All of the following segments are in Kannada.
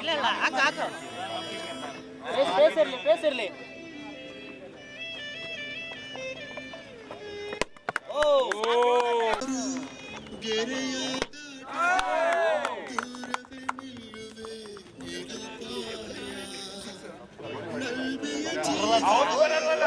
ಇಲ್ಲ ಇಲ್ಲ ಹಾಕು ಹಾಕು ಸ್ಪೇಸ್ ಇರಲಿ ಸ್ಪೇಸ್ ಇರಲಿ ಅವ್ನು ಬರಲ್ವಲ್ಲ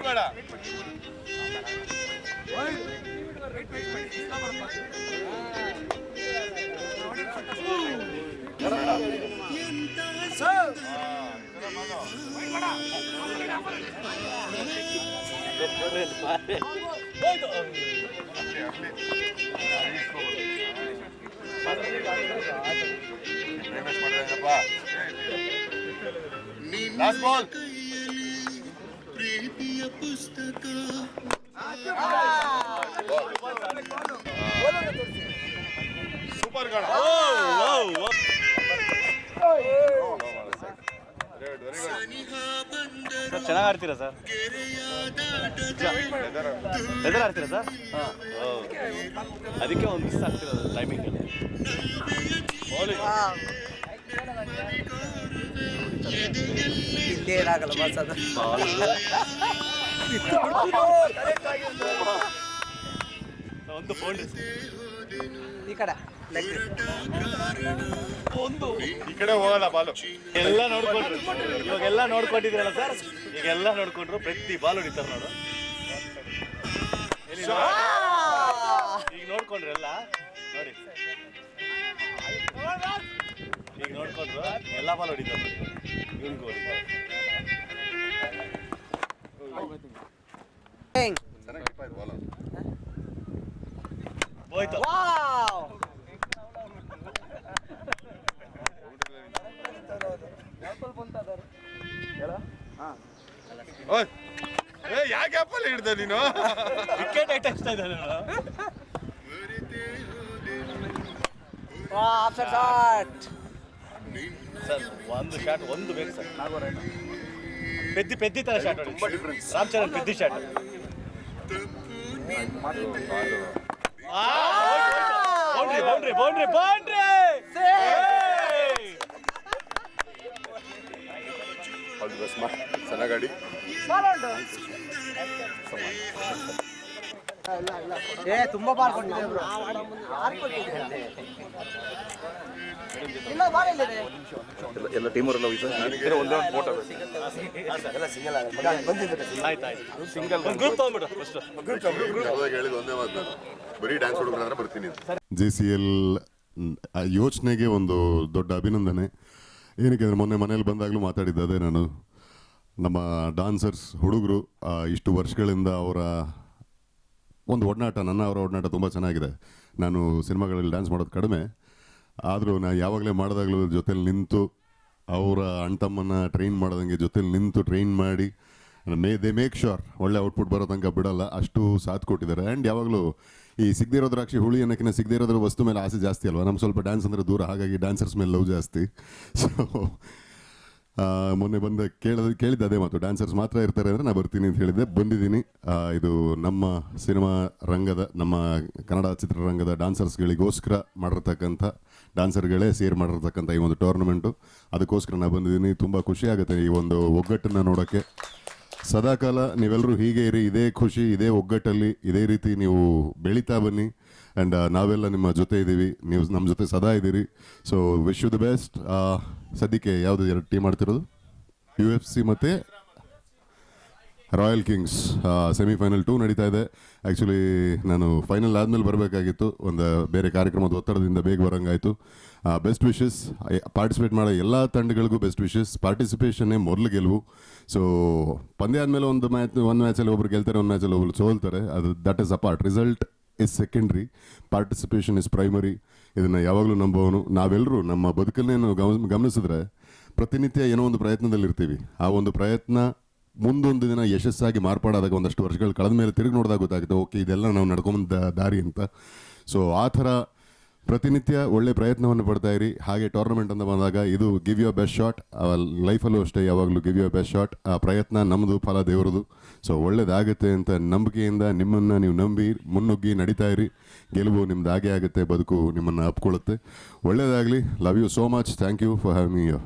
ಸ್ಲೋ ಬೇಡ ಲಾಸ್ಟ್ ಪುಸ್ತಕ. ಸೂಪರ್ ಸರ್ ಚೆನ್ನಾಗಿ ಆಡ್ತೀರಾ ಸರ್? ಎದುರು ಆಡ್ತೀರಾ ಸರ್? ಹಾಂ. ಅದಕ್ಕೆ ಒಂದು ಮಿಸ್ ಆಗ್ತಿರೋದು ಟೈಮಿಂಗ್ ಇರಾಗಲ್ಲ ಬಸ್ ಅದು. ಒಂದು ಈ ಕಡೆ. ಒಂದು. ಈ ಕಡೆ ಹೋಗಲ್ಲ ಬಾಲು. ಎಲ್ಲ ನೋಡ್ಕೊಂಡ್ರು. ಇವಾಗೆಲ್ಲ ನೋಡ್ಕೊಂಡಿದ್ರಲ್ಲ ಸರ್ ಈಗೆಲ್ಲ ನೋಡ್ಕೊಂಡ್ರು. ಪ್ರತಿ ಬಾಲ್ ಹೊಡಿತಾರೆ ನೋಡು. ಈಗ ನೋಡ್ಕೊಂಡ್ರಲ್ಲ? ನೋಡಿ. ಈಗ ನೋಡ್ಕೊಂಡ್ರು ಎಲ್ಲ ಬಾಲ್ ಹೊಡಿತಾರೆ ಇವ್ನಿಗೂ ಹೊಡಿತಾರೆ ಹೋಯ್ತು. ಯಾವ ಗ್ಯಾಪಲ್ಲಿ ಹಿಡ್ದೆ ನೀನು? ವಿಕೆಟ್ ಹಚ್ತಾ ಇದ್ದಾನೆ ಆಫ್ಟರ್ ಶಾಟ್ ಸರ್ ಒಂದು ಶಾಟ್ ಒಂದು ಬೇಕು ಸರ್. ಪೆದ್ದಿ ಪೆದ್ದಿ ತರ shot Ram Charan Peddi shot boundary boundary boundary boundary ಚೆನ್ನಾಗಿ ಏ ತುಂಬಾ ಬಾಲ್ ಕೊಟ್ಟಿದೆ ಬ್ರೋ. ಯಾರು ಕೊಟ್ಟಿದೆ. ಇಲ್ಲ ಬಾಲ್ ಇಲ್ಲಿದೆ ಎಲ್ಲ ಟೀಮವರೆಲ್ಲ ನನಗೆ ಒಂದೇ ಒಂದು ಫೋಟೋ ಎಲ್ಲ ಸಿಂಗಲ್ ಆಗಲ್ಲ ಬಂದಿದ್ದಾರೆ ಆಯ್ತು ಆಯ್ತು. ಸಿಂಗಲ್ ಗ್ರೂಪ್ ತಗೊಂಡ್ಬಿಡು ಫಸ್ಟ್ ಹೇಳಿದ ಒಂದೇ ಮಾತು ನಾನು ಬರೀ ಡ್ಯಾನ್ಸ್ ಬರ್ತೀನಿ ಜೆ ಸಿ ಎಲ್ ಯೋಚನೆಗೆ ಒಂದು ದೊಡ್ಡ ಅಭಿನಂದನೆ. ಏನಕ್ಕೆ ಅಂದರೆ ಮೊನ್ನೆ ಮನೇಲಿ ಬಂದಾಗಲೂ ಮಾತಾಡಿದ್ದೆ ಅದೇ ನಾನು. ನಮ್ಮ ಡಾನ್ಸರ್ಸ್ ಹುಡುಗರು ಇಷ್ಟು ವರ್ಷಗಳಿಂದ ಅವರ ಒಂದು ಒಡನಾಟ, ನನ್ನ ಅವರ ಒಡನಾಟ ತುಂಬ ಚೆನ್ನಾಗಿದೆ. ನಾನು ಸಿನಿಮಾಗಳಲ್ಲಿ ಡ್ಯಾನ್ಸ್ ಮಾಡೋದು ಕಡಿಮೆ. ಆದರೂ ನಾನು ಯಾವಾಗಲೇ ಮಾಡಿದಾಗಲೂ ಜೊತೇಲಿ ನಿಂತು, ಅವರ ಅಣ್ತಮ್ಮನ ಟ್ರೈನ್ ಮಾಡ್ದಂಗೆ ಜೊತೇಲಿ ನಿಂತು ಟ್ರೈನ್ ಮಾಡಿ, ಮೇ, ದೇ ಮೇಕ್ ಶೋರ್ ಒಳ್ಳೆ ಔಟ್ಪುಟ್ ಬರೋ ತನಕ ಬಿಡಲ್ಲ, ಅಷ್ಟು ಸಾಥ್ ಕೊಟ್ಟಿದ್ದಾರೆ. ಆ್ಯಂಡ್ ಯಾವಾಗಲೂ ಈ ಸಿಗದಿರೋ ದ್ರಾಕ್ಷಿ ಹುಳಿ ಅನ್ನೋಕ್ಕಿಂತ ಸಿಗದೇ ಇರೋದ್ರ ವಸ್ತು ಮೇಲೆ ಆಸೆ ಜಾಸ್ತಿ ಅಲ್ವಾ? ನಮ್ಗೆ ಸ್ವಲ್ಪ ಡ್ಯಾನ್ಸ್ ಅಂದರೆ ದೂರ, ಹಾಗಾಗಿ ಡ್ಯಾನ್ಸರ್ಸ್ ಮೇಲೆ ಲವ್ ಜಾಸ್ತಿ. ಸೊ ಮೊನ್ನೆ ಬಂದ ಕೇಳಿದ, ಕೇಳಿದ್ದೆ ಅದೇ ಮಾತು. ಡ್ಯಾನ್ಸರ್ಸ್ ಮಾತ್ರ ಇರ್ತಾರೆ ಅಂದರೆ ನಾನು ಬರ್ತೀನಿ ಅಂತ ಹೇಳಿದ್ದೆ. ಬಂದಿದ್ದೀನಿ. ಇದು ನಮ್ಮ ಸಿನಿಮಾ ರಂಗದ, ನಮ್ಮ ಕನ್ನಡ ಚಿತ್ರರಂಗದ ಡ್ಯಾನ್ಸರ್ಸ್ಗಳಿಗೋಸ್ಕರ ಮಾಡಿರ್ತಕ್ಕಂಥ ಡ್ಯಾನ್ಸರ್ಗಳೇ ಸೇರ್ ಮಾಡಿರ್ತಕ್ಕಂಥ ಈ ಒಂದು ಟೂರ್ನಮೆಂಟು ಅದಕ್ಕೋಸ್ಕರ ನಾನು ಬಂದಿದ್ದೀನಿ. ತುಂಬ ಖುಷಿ ಆಗುತ್ತೆ ಈ ಒಂದು ಒಗ್ಗಟ್ಟನ್ನು ನೋಡೋಕ್ಕೆ. ಸದಾಕಾಲ ನೀವೆಲ್ಲರೂ ಹೀಗೆ ಇರಿ, ಇದೇ ಖುಷಿ, ಇದೇ ಒಗ್ಗಟ್ಟಲ್ಲಿ, ಇದೇ ರೀತಿ ನೀವು ಬೆಳೀತಾ ಬನ್ನಿ. ಆ್ಯಂಡ್ ನಾವೆಲ್ಲ ನಿಮ್ಮ ಜೊತೆ ಇದ್ದೀವಿ ನೀವು ನಮ್ಮ ಜೊತೆ ಸದಾ ಇದ್ದೀರಿ. So wish you the best ಸದ್ಯಕ್ಕೆ ಯಾವುದು ಎರಡು ಟೀಮ್ ಮಾಡ್ತಿರೋದು? ಯು ಎಫ್ ಸಿ ಮತ್ತು ರಾಯಲ್ ಕಿಂಗ್ಸ್ ಸೆಮಿಫೈನಲ್ ಟೂ ನಡೀತಾ ಇದೆ. ಆ್ಯಕ್ಚುಲಿ ನಾನು ಫೈನಲ್ ಆದಮೇಲೆ ಬರಬೇಕಾಗಿತ್ತು. ಒಂದು ಬೇರೆ ಕಾರ್ಯಕ್ರಮದ ಒತ್ತಡದಿಂದ ಬೇಗ ಬರೋಂಗಾಯಿತು. ಬೆಸ್ಟ್ ವಿಶಸ್ ಪಾರ್ಟಿಸಿಪೇಟ್ ಮಾಡೋ ಎಲ್ಲ ತಂಡಗಳಿಗೂ ಬೆಸ್ಟ್ ವಿಶಸ್ ಪಾರ್ಟಿಸಿಪೇಷನ್ನೇ ಮೊದಲು ಗೆಲುವು. ಸೊ ಪಂದ್ಯ ಆದಮೇಲೆ ಒಂದು ಮ್ಯಾಚ್ ಒಂದು ಮ್ಯಾಚಲ್ಲಿ ಒಬ್ರು ಗೆಲ್ತಾರೆ, ಒಂದು ಮ್ಯಾಚಲ್ಲಿ ಒಬ್ರು ಸೋಲ್ತಾರೆ. ಅದು that is apart result is secondary participation is primary ಇದನ್ನು ಯಾವಾಗಲೂ ನಂಬೋನು ನಾವೆಲ್ಲರೂ ನಮ್ಮ ಬದುಕನ್ನೇನು ಗಮ, ಗಮನಿಸಿದ್ರೆ ಪ್ರತಿನಿತ್ಯ ಏನೋ ಒಂದು ಪ್ರಯತ್ನದಲ್ಲಿರ್ತೀವಿ. ಆ ಒಂದು ಪ್ರಯತ್ನ ಮುಂದೊಂದು ದಿನ ಯಶಸ್ಸಾಗಿ ಮಾರ್ಪಾಡಾದಾಗ ಒಂದಷ್ಟು ವರ್ಷಗಳು ಕಳೆದ ಮೇಲೆ ತಿರುಗಿ ನೋಡಿದಾಗ ಗೊತ್ತಾಗುತ್ತೆ, ಓಕೆ, ಇದೆಲ್ಲ ನಾವು ನಡ್ಕೊಂಬಂದ ದಾರಿ ಅಂತ. ಸೊ ಆ ಥರ ಪ್ರತಿನಿತ್ಯ ಒಳ್ಳೆ ಪ್ರಯತ್ನವನ್ನು ಪಡ್ತಾ ಇರಿ. ಹಾಗೆ ಟೂರ್ನಮೆಂಟ್ ಅಂತ ಬಂದಾಗ ಇದು ಗಿವ್ ಯು ಬೆಸ್ಟ್ ಶಾಟ್ ಲೈಫಲ್ಲೂ ಅಷ್ಟೇ, ಯಾವಾಗಲೂ ಗಿವ್ ಯು ಬೆಸ್ಟ್ ಶಾಟ್ ಆ ಪ್ರಯತ್ನ ನಮ್ಮದು ಫಲ, ದೇವರದು. ಸೊ ಒಳ್ಳೇದಾಗುತ್ತೆ ಅಂತ ನಂಬಿಕೆಯಿಂದ ನಿಮ್ಮನ್ನು ನೀವು ನಂಬಿ ಮುನ್ನುಗ್ಗಿ ನಡೀತಾ ಇರಿ. ಗೆಲುವು ನಿಮ್ದು ಹಾಗೆ ಆಗುತ್ತೆ, ಬದುಕು ನಿಮ್ಮನ್ನು ಅಪ್ಕೊಳ್ಳುತ್ತೆ. ಒಳ್ಳೆಯದಾಗಲಿ love you so much thank you for having you